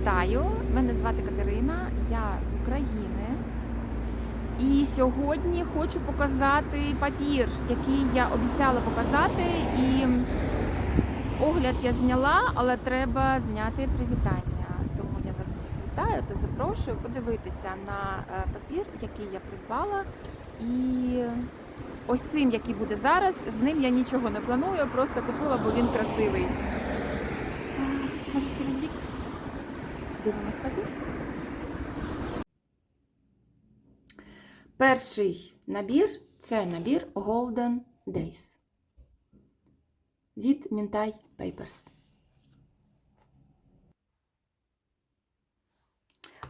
Вітаю! Мене звати Катерина, я з України. І сьогодні хочу показати папір, який я обіцяла показати. І огляд я зняла, але треба зняти привітання. Тому я вас всіх вітаю та запрошую подивитися на е, папір, який я придбала. І ось цим, який буде зараз, з ним я нічого не планую, просто купила, бо він красивий. Е, Може, через рік дивимось папір. Перший набір це набір Golden Days від Mintai Papers.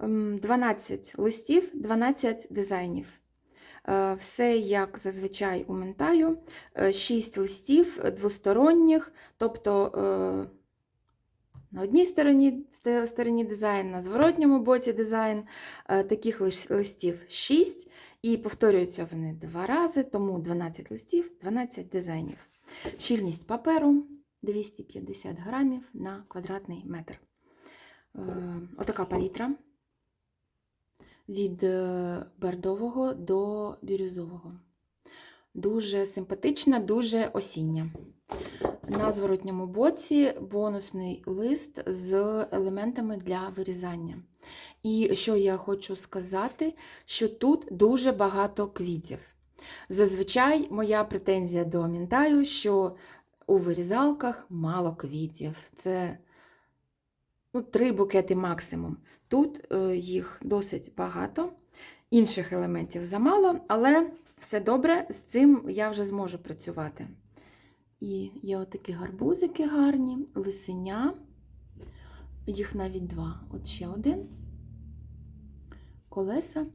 Ем, 12 листів, 12 дизайнів. Е, Все як зазвичай у Ментаю. 6 листів двосторонніх, тобто е, на одній стороні, стороні дизайн, на зворотньому боці дизайн. Е, Таких листів 6, і повторюються вони два рази, тому 12 листів, 12 дизайнів. Щільність паперу 250 грамів на квадратний метр. Е, Отака палітра від е, бордового до бірюзового. Дуже симпатична, дуже осіння. На зворотньому боці бонусний лист з елементами для вирізання. І що я хочу сказати, що тут дуже багато квітів. Зазвичай моя претензія до Мінтаю, що у вирізалках мало квітів. Це ну, три букети максимум. Тут е, їх досить багато, інших елементів замало, але все добре, з цим я вже зможу працювати. І є отакі гарбузики гарні, лисеня. Їх навіть два. От ще один. Колеса.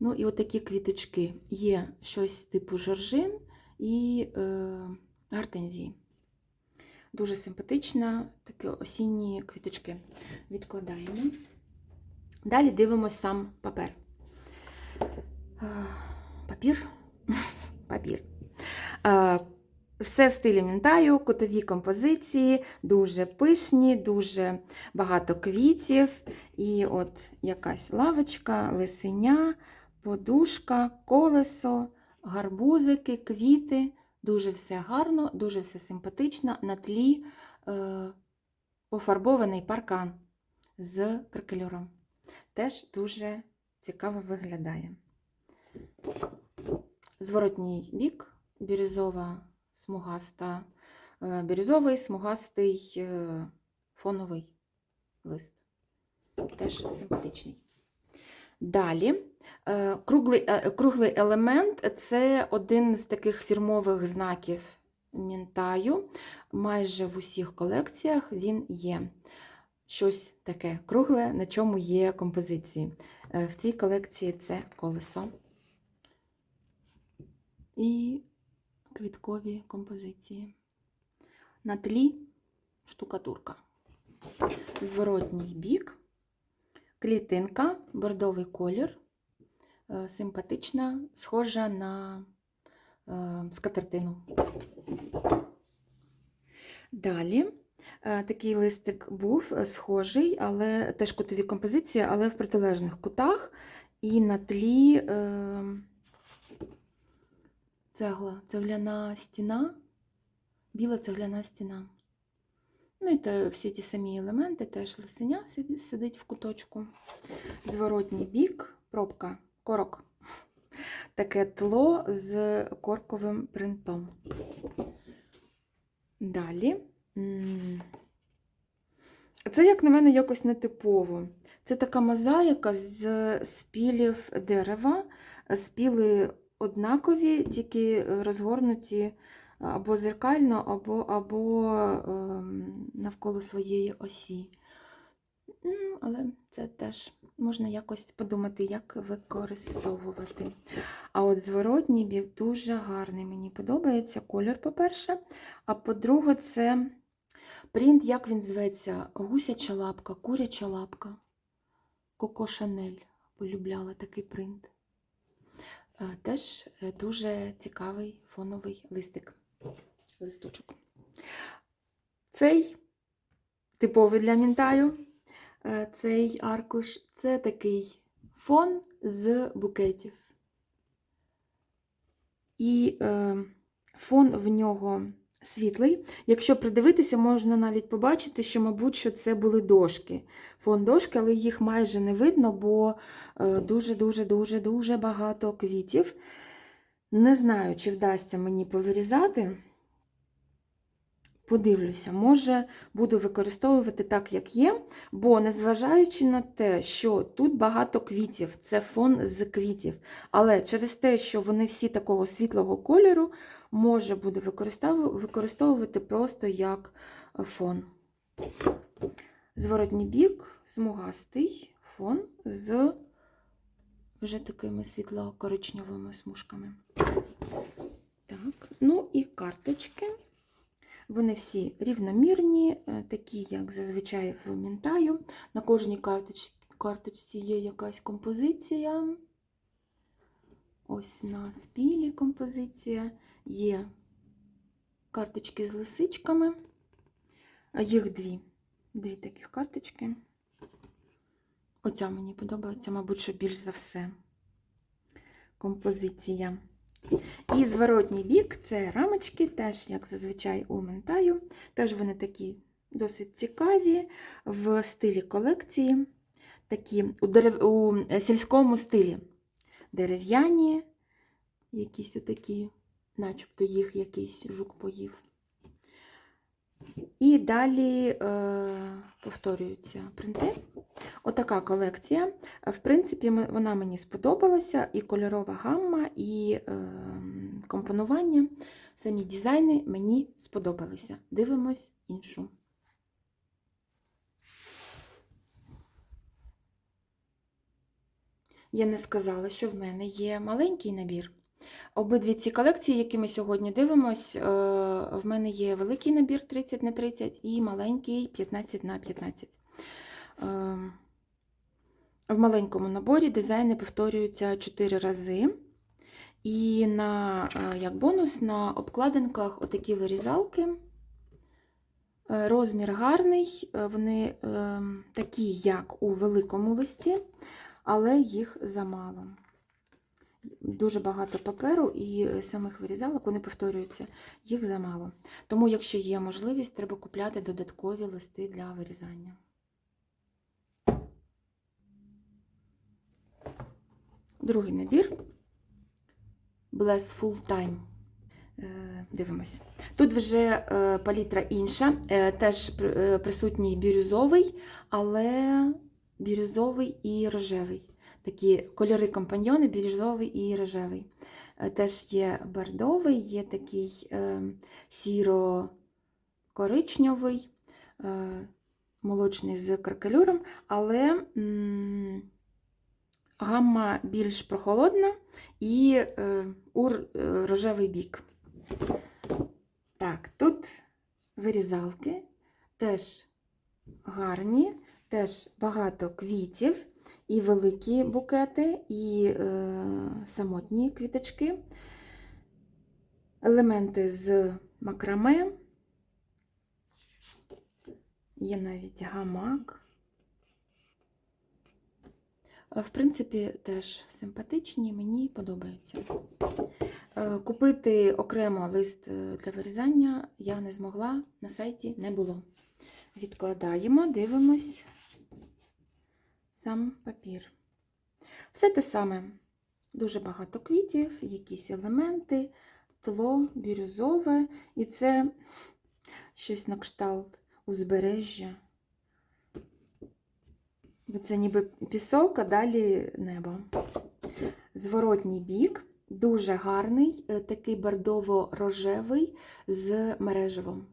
Ну і отакі квіточки. Є щось типу жоржин і е, гортензії. Дуже симпатична, такі осінні квіточки. Відкладаємо. Далі дивимось сам папер. Е, Папір. Папір. Е, Все в стилі Мінтаю, котові композиції, дуже пишні, дуже багато квітів. І от якась лавочка, лисеня, подушка, колесо, гарбузики, квіти. Дуже все гарно, дуже все симпатично. На тлі е, пофарбований паркан з кракелюром. Теж дуже цікаво виглядає. Зворотній бік, бірюзова смугаста, е, бірюзовий смугастий е, фоновий лист. Теж симпатичний. Далі е, круглий, круглий елемент це один з таких фірмових знаків Мінтаю. Майже в усіх колекціях він є. Щось таке кругле, на чому є композиції. В цій колекції це колесо і квіткові композиції. На тлі штукатурка. Зворотній бік, клітинка, бордовий колір, е, симпатична, схожа на е, скатертину. Далі е, такий листик був схожий, але теж кутові композиції, але в протилежних кутах. І на тлі цегла, цегляна стіна, біла цегляна стіна. Ну і те, всі ті самі елементи, теж лисеня сидить в куточку. Зворотній бік, пробка, корок. Таке тло з корковим принтом. Далі. Це, як на мене, якось нетипово. Це така мозаїка з спілів дерева. Спіли однакові, тільки розгорнуті або зеркально, або, або ем, навколо своєї осі. Ну, Але це теж можна якось подумати, як використовувати. А от зворотній бік дуже гарний. Мені подобається колір, по-перше. А по-друге, це принт, як він зветься, гусяча лапка, куряча лапка. Коко Шанель полюбляла такий принт. Теж е, дуже цікавий фоновий листик. Листочок. Цей типовий для Мінтаю. е, цей аркуш. Це такий фон з букетів. І е, фон в нього світлий. Якщо придивитися, можна навіть побачити, що, мабуть, що це були дошки. Фон дошки, але їх майже не видно, бо дуже-дуже-дуже-дуже багато квітів. Не знаю, чи вдасться мені повирізати. Подивлюся, може, буду використовувати так, як є, бо незважаючи на те, що тут багато квітів, це фон з квітів, але через те, що вони всі такого світлого кольору, може буду використовувати просто як фон. Зворотній бік, смугастий фон з вже такими світло-коричневими смужками. Так, ну і карточки. Вони всі рівномірні, е, такі, як зазвичай в Мінтаю. На кожній карточ... карточці є якась композиція. Ось на спілі композиція. Є карточки з лисичками. Їх дві. Дві таких карточки. Оця мені подобається, мабуть, що більш за все. Композиція. І зворотній бік це рамочки, теж, як зазвичай, у ментаю. Теж вони такі досить цікаві в стилі колекції, такі у, дерев... у сільському стилі. Дерев'яні, якісь отакі, начебто їх якийсь жук поїв. І далі е, повторюються принти. Отака колекція. В принципі, вона мені сподобалася, і кольорова гамма, і е, компонування. Самі дизайни мені сподобалися. Дивимось іншу. Я не сказала, що в мене є маленький набір. Обидві ці колекції, які ми сьогодні дивимось, е, в мене є великий набір 30 на 30 і маленький 15 на 15. Е, в маленькому наборі дизайни повторюються 4 рази. І на, е, як бонус на обкладинках отакі вирізалки. Розмір гарний, вони такі, як у великому листі, але їх замало дуже багато паперу і самих вирізалок, вони повторюються, їх замало. Тому, якщо є можливість, треба купляти додаткові листи для вирізання. Другий набір Bless Full Time. Е, дивимось. Тут вже е, палітра інша, е, теж присутній бірюзовий, але бірюзовий і рожевий такі кольори компаньйони, бірюзовий і рожевий. Е, теж є бордовий, є такий е, сіро-коричневий, е, молочний з каркелюром, але гамма більш прохолодна і у е, рожевий бік. Так, тут вирізалки теж гарні, теж багато квітів і великі букети, і е, самотні квіточки, елементи з макраме, є навіть гамак. В принципі, теж симпатичні, мені подобаються. Е, купити окремо лист е, для вирізання я не змогла, на сайті не було. Відкладаємо, дивимось сам папір. Все те саме. Дуже багато квітів, якісь елементи, тло, бірюзове, і це щось на кшталт узбережжя. Бо це ніби пісок, а далі небо. Зворотній бік, дуже гарний, е, такий бордово-рожевий з мережевом.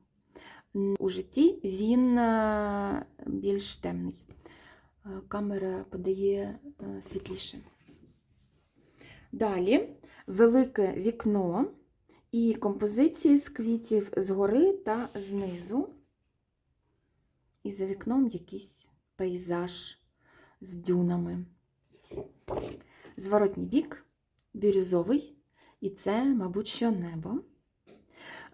У житті він е, більш темний. Е, камера подає е, світліше. Далі велике вікно і композиції з квітів згори та знизу. І за вікном якийсь пейзаж з дюнами. Зворотній бік, бірюзовий, і це, мабуть, що небо.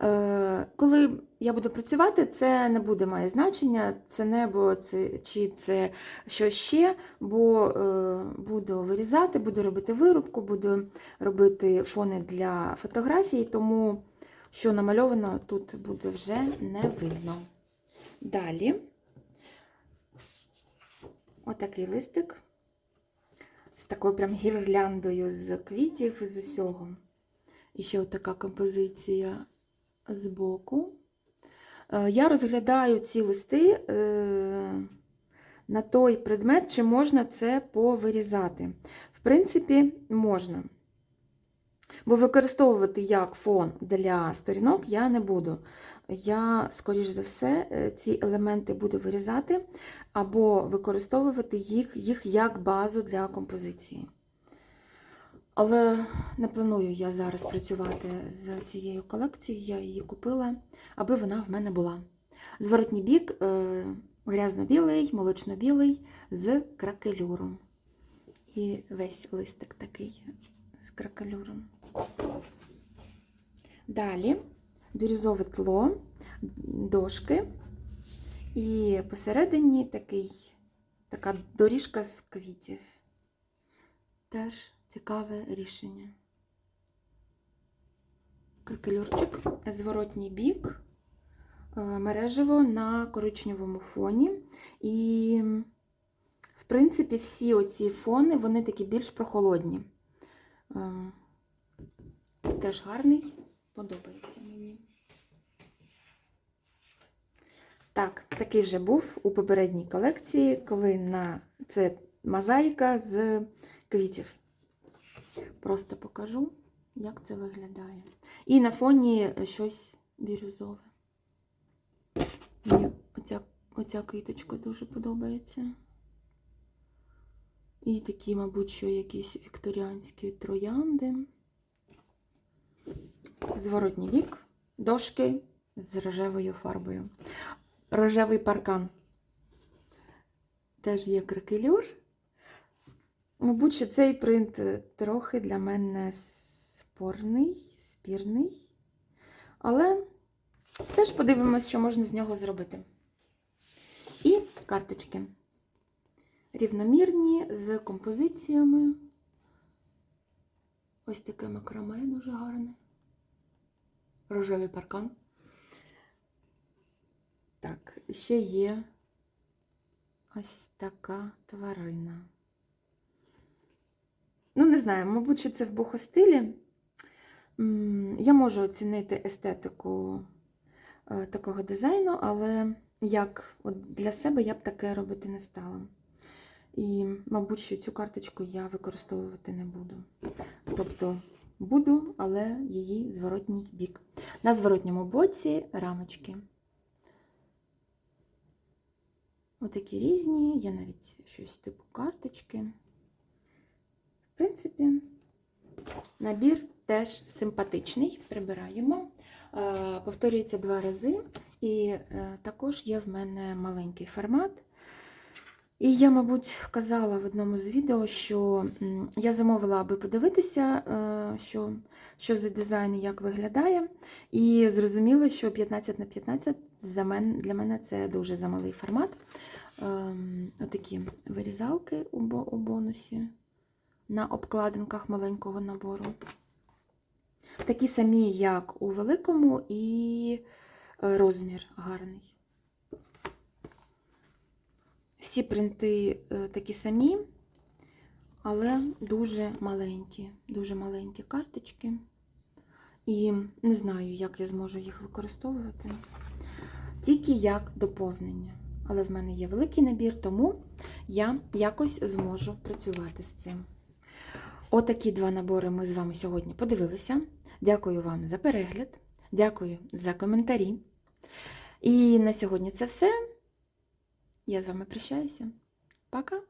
Е, Коли я буду працювати, це не буде має значення, це небо це, чи це що ще, бо е, буду вирізати, буду робити вирубку, буду робити фони для фотографій, тому що намальовано тут буде вже не видно. Далі отакий листик з такою прям гірляндою з квітів і з усього. І ще отака композиція збоку. Е, Я розглядаю ці листи е, на той предмет, чи можна це повирізати. В принципі, можна. Бо використовувати як фон для сторінок я не буду. Я, скоріш за все, е, ці елементи буду вирізати або використовувати їх, їх як базу для композиції. Але не планую я зараз працювати з цією колекцією, я її купила, аби вона в мене була. Зворотній бік е, грязно-білий, молочно-білий з кракелюром. І весь листик такий з кракелюром. Далі бірюзове тло, дошки, і посередині такий, така доріжка з квітів. Теж цікаве рішення. Кракелюрчик, зворотній бік, е, мережево на коричневому фоні. І, в принципі, всі оці фони, вони такі більш прохолодні. Ем, Теж гарний, подобається мені. Так, такий вже був у попередній колекції, коли на це мозаїка з квітів. Просто покажу, як це виглядає. І на фоні щось бірюзове. Мені оця, оця квіточка дуже подобається. І такі, мабуть, що якісь вікторіанські троянди. Зворотній бік, дошки з рожевою фарбою. Рожевий паркан. Теж є кракелюр. Мабуть, що цей принт трохи для мене спорний, спірний. Але теж подивимось, що можна з нього зробити. І карточки. Рівномірні з композиціями. Ось таке макраме дуже гарне. Рожевий паркан. Так, ще є ось така тварина. Ну, не знаю, мабуть, що це в бохостилі. Я можу оцінити естетику е, такого дизайну, але як от для себе я б таке робити не стала. І, мабуть, що цю карточку я використовувати не буду. Тобто буду, але її зворотній бік. На зворотньому боці рамочки. Отакі різні, є навіть щось типу карточки. Принципі, набір теж симпатичний. Прибираємо. Е, Повторюється два рази. І е, також є в мене маленький формат. І я, мабуть, казала в одному з відео, що я замовила, аби подивитися, е, що, що за дизайн і як виглядає. І зрозуміла, що 15 на 15 за мен, для мене це дуже замалий формат. Ем, Отакі вирізалки у бонусі на обкладинках маленького набору. Такі самі, як у великому, і е, розмір гарний. Всі принти е, такі самі, але дуже маленькі, дуже маленькі карточки. І не знаю, як я зможу їх використовувати. Тільки як доповнення. Але в мене є великий набір, тому я якось зможу працювати з цим. Отакі два набори ми з вами сьогодні подивилися. Дякую вам за перегляд, дякую за коментарі. І на сьогодні це все. Я з вами прощаюся. Пока!